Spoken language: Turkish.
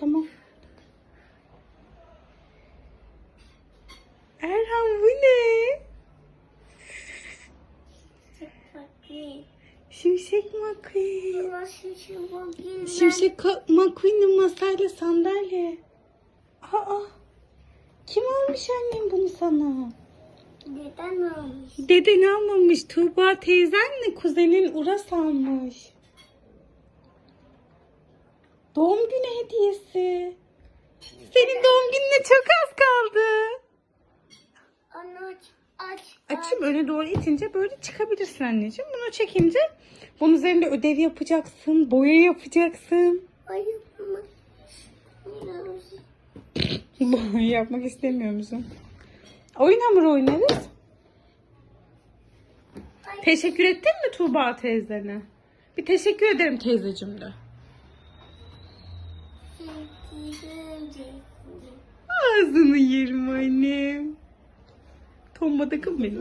Tamam. Erhan bu ne? Şimşek McQueen. Şimşek McQueen'in masayla sandalye. Aa. Kim almış annem bunu sana? Neden olmuş? Deden almamış. Tuğba teyzenle kuzenin Uras almış. Doğum günü hediyesi. Senin doğum gününe çok az kaldı. Onu aç. Aç. Açayım öne doğru itince böyle çıkabilirsin anneciğim. Bunu çekince bunun üzerinde ödev yapacaksın, boya yapacaksın. Hayır. Yapmak istemiyor musun? Oyun hamuru oynarız. Teşekkür ettin mi Tuğba teyzene? Bir teşekkür ederim teyzeciğim de. Ağzını yerim annem. Tomba takım benim.